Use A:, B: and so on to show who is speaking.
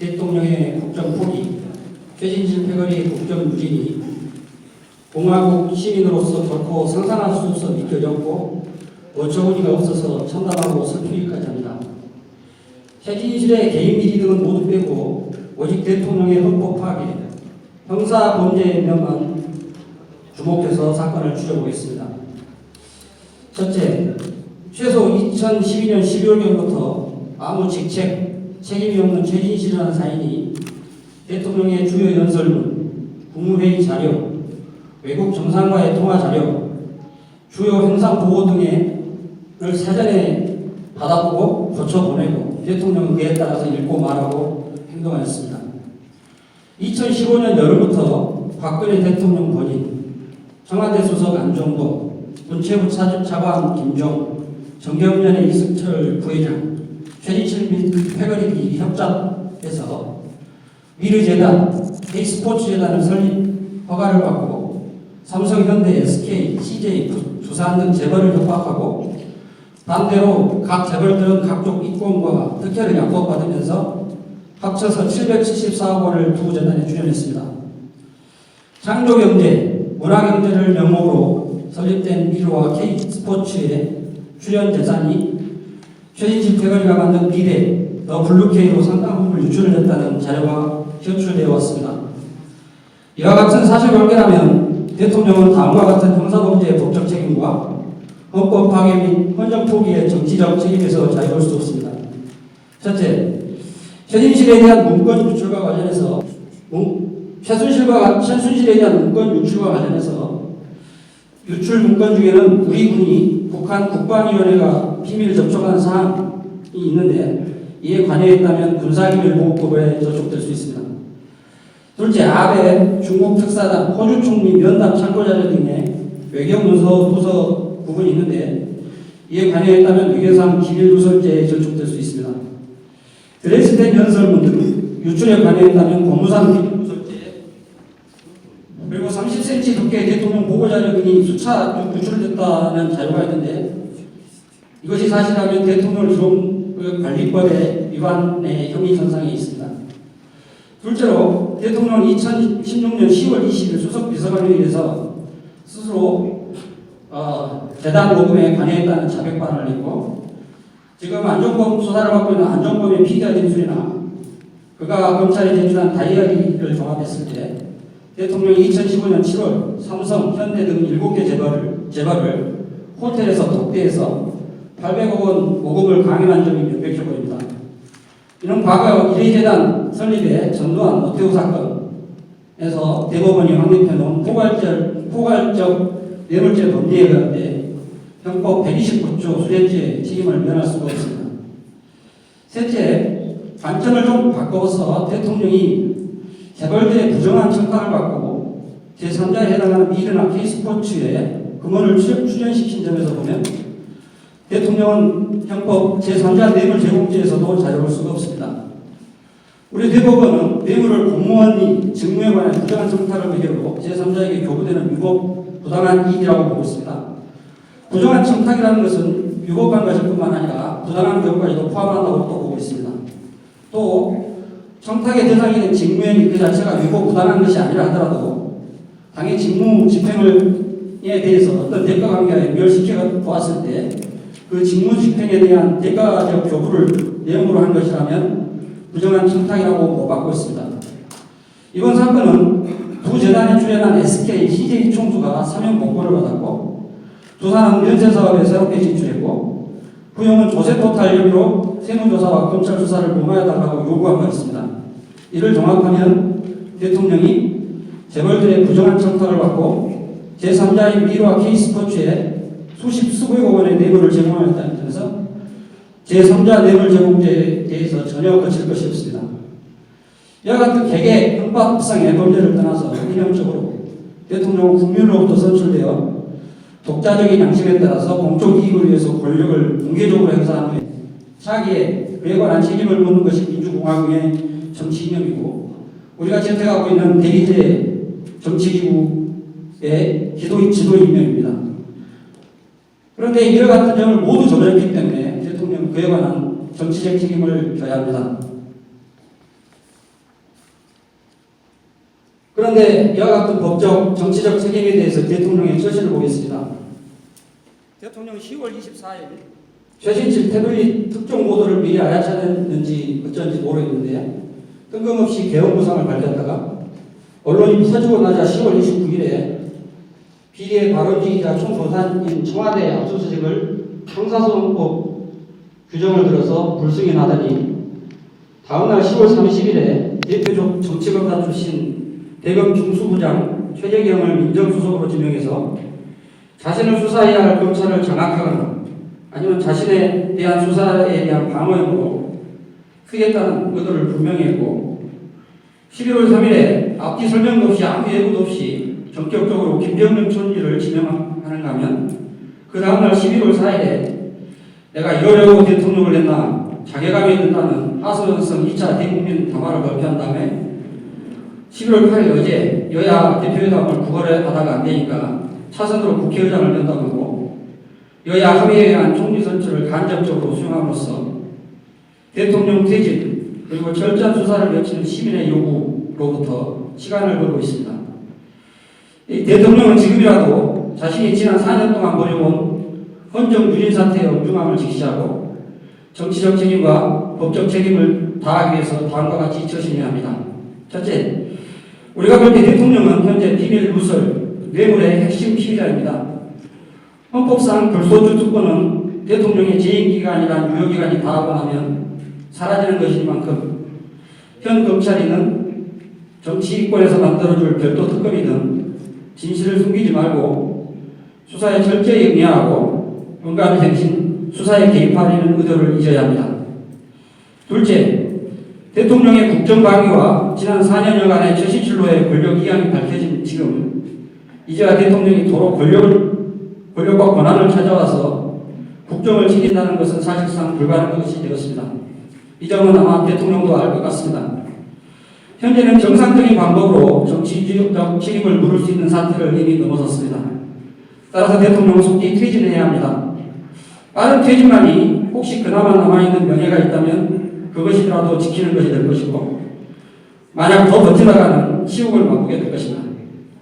A: 대통령의 국정 포기, 최진실 패거리의 국정 유진이 공화국 시민으로서 결코 상상할 수 없어 믿겨졌고 어처구니가 없어서 참담하고 슬프기까지 합니다. 최진실의 개인 등은 모두 빼고 오직 대통령의 헌법 파괴, 형사 범죄의 명만 주목해서 사건을 추려보겠습니다. 첫째, 최소 2012년 12월경부터 아무 직책, 책임이 없는 최진실이라는 사인이 대통령의 주요 연설문, 국무회의 자료, 외국 정상과의 통화 자료, 주요 행사 보고 등을 사전에 받아보고 고쳐 보내고 대통령은 그에 따라서 읽고 말하고 행동하였습니다. 2015년 여름부터 박근혜 대통령 본인, 청와대 수석 안종도, 문체부 차- 차관 김종, 정경련의 이승철 부회장, 최진실 및 패거리 협작에서 미르재단, K스포츠재단을 설립 허가를 받고 삼성, 현대, SK, CJ, 부- 두산 등 재벌을 협박하고 반대로 각 재벌들은 각종 이권과 특혜를 약속받으면서 합쳐서 774억 원을 두 재단에 출연했습니다. 창조경제, 문화경제를 명목으로 설립된 미르와 K스포츠의 출연 재산이 패거리가 만든 미래, 더 블루케이로 상당 부분을 유출을 했다는 자료가 현출되어 왔습니다. 이와 같은 사실 관계라면 대통령은 다음과 같은 형사범죄의 법적 책임과 헌법 파괴 및 헌정 포기의 정치적 책임에서 자유할 수 없습니다. 첫째, 최진실에 대한 문건 유출과 관련해서 문- 최순실과 최순실에 대한 문건 유출과 관련해서 유출 문건 중에는 우리 군이 북한 국방위원회가 비밀 접촉한 사항이 있는데 이에 관여했다면 군사기밀보호법에 저촉될 수 있습니다. 둘째, 아베 중국 특사단 호주 총리 면담 참고자료 등의 외교문서 부서 부분이 있는데 이에 관여했다면 외교상 기밀누설죄에 저촉될 수 있습니다. 드레스덴 연설문 등 유출에 관여했다면 기밀누설죄 그리고 30cm 두께의 대통령 보고자료 등이 수차 유출됐다는 자료가 있는데 이것이 사실이라면 대통령 이용관리법의 위반의 혐의 선상에 있습니다. 둘째로 대통령은 2016년 10월 20일 수석 비서관회의에서 스스로 어, 재단 모금에 관여했다는 자백 발언을 했고 지금 안종범 수사를 받고 있는 안종범의 피의자 진술이나 그가 검찰에 제출한 다이어리를 종합했을 때 대통령이 2015년 7월 삼성, 현대 등 7개 재벌을, 재벌을 호텔에서 독대해서 800억 원 모금을 강행한 점이 명백해 보입니다. 이는 과거 이래재단 설립의 전두환 노태우 사건에서 대법원이 확립해놓은 포괄적, 포괄적 뇌물죄 범죄에 의한데 형법 129조 수뢰죄 책임을 면할 수가 없습니다. 셋째, 관점을 좀 바꿔서 대통령이 재벌들의 부정한 청탁을 받고 제3자에 해당하는 미르나 K스포츠에 금원을 출- 출연시킨 점에서 보면 대통령은 형법 제3자 뇌물 제공죄에서도 자유로울 수가 없습니다. 우리 대법원은 뇌물을 공무원이 직무에 관한 부정한 청탁을 매개로 제3자에게 교부되는 위법 부당한 이익이라고 보고 있습니다. 부정한 청탁이라는 것은 위법한 것뿐만 아니라 부당한 경우까지도 포함한다고 또 보고 있습니다. 또 청탁의 대상이 된 직무행위 그 자체가 위법 부당한 것이 아니라 하더라도 당의 직무 집행에 대해서 어떤 대가 관계가 연결시켜 보았을 때 그 직무 집행에 대한 대가적 교부를 내용으로 한 것이라면 부정한 청탁이라고 보고받고 있습니다. 이번 사건은 두 재단이 출연한 SK, CJ 총수가 사면 공고를 받았고 두산은 면세 사업에 새롭게 진출했고 부영은 조세포탈 혐의로 세무조사와 검찰 수사를 무마해달라고 요구한 바 있습니다. 이를 종합하면 대통령이 재벌들의 부정한 청탁을 받고 제3자인 미르와 K스포츠에 수십 수백억 원의 뇌물을 제공하였다는 점에서 제3자 뇌물 제공죄에 대해서 전혀 거칠 것이 없습니다. 이와 같은 개개 형법상의 범죄를 떠나서 이념적으로 대통령은 국민으로부터 선출되어 독자적인 양심에 따라서 공적 이익을 위해서 권력을 공개적으로 행사하는 차기에 그에 관한 책임을 묻는 것이 민주공화국의 정치 이념이고 우리가 채택하고 있는 대리제 정치기구의 기도, 지도 이념입니다. 그런데 이와 같은 점을 모두 저버렸기 때문에 대통령은 그에 관한 정치적 책임을 져야 합니다. 그런데 이와 같은 법적, 정치적 책임에 대해서 대통령의 처신을 보겠습니다. 대통령 10월 24일 최신칠 태블릿 특종 보도를 미리 알아차렸는지 어쩐지 모르겠는데 뜬금없이 개헌구상을 밝혔다가 언론이 퍼지고 나자 10월 29일에 비리의 발언지이자 총조사인 청와대 압수수색을 형사소송법 규정을 들어서 불승인 하다니 다음날 10월 30일에 대표적 정치검사 출신 대검 중수부장 최재경을 민정수석으로 지명해서 자신을 수사해야 할 검찰을 장악하거나 아니면 자신에 대한 수사에 대한 방어용으로 크겠다는 의도를 분명히 했고 11월 3일에 앞뒤 설명도 없이 아무 예고도 없이 전격적으로 김정은 총리를 지명하는가 하면 그 다음날 11월 4일에 내가 이러려고 대통령을 냈나 자괴감이 든다는 하소연성 2차 대국민 담화를 발표한 다음에 11월 8일 어제 여야 대표회담을 구걸해 하다가 안 되니까 차선으로 국회의장을 연다고 하고 여야 합의에 의한 총리 선출을 간접적으로 수용함으로써 대통령 퇴진 그리고 철저한 수사를 거치는 시민의 요구로부터 시간을 벌고 있습니다. 이 대통령은 지금이라도 자신이 지난 4년 동안 벌여온 헌정 유린 사태의 엄중함을 직시하고 정치적 책임과 법적 책임을 다하기 위해서 다음과 같이 처신해야 합니다. 첫째, 우리가 볼 때 대통령은 현재 비밀 누설, 뇌물의 핵심 피의자입니다. 헌법상 불소주 특권은 대통령의 재임기간이란 유효기간이 다하고 나면 사라지는 것이니만큼 현 검찰이는 정치권에서 만들어줄 별도 특검이든 진실을 숨기지 말고 수사에 철저히 응해하고 은감히 대신 수사에 개입하려는 의도를 잊어야 합니다. 둘째, 대통령의 국정방위와 지난 4년여간의 최신실로의 권력 이양이 밝혀진 지금 이제야 대통령이 도로 권력을 권력과 권한을 찾아와서 국정을 지킨다는 것은 사실상 불가능한 것이 되었습니다. 이 점은 아마 대통령도 알 것 같습니다. 현재는 정상적인 방법으로 정치적 책임을 물을 수 있는 사태를 이미 넘어섰습니다. 따라서 대통령은 속히 퇴진해야 합니다. 빠른 퇴진만이 혹시 그나마 남아있는 명예가 있다면 그것이라도 지키는 것이 될 것이고 만약 더 버티다가는 치욕을 맛보게 될 것입니다.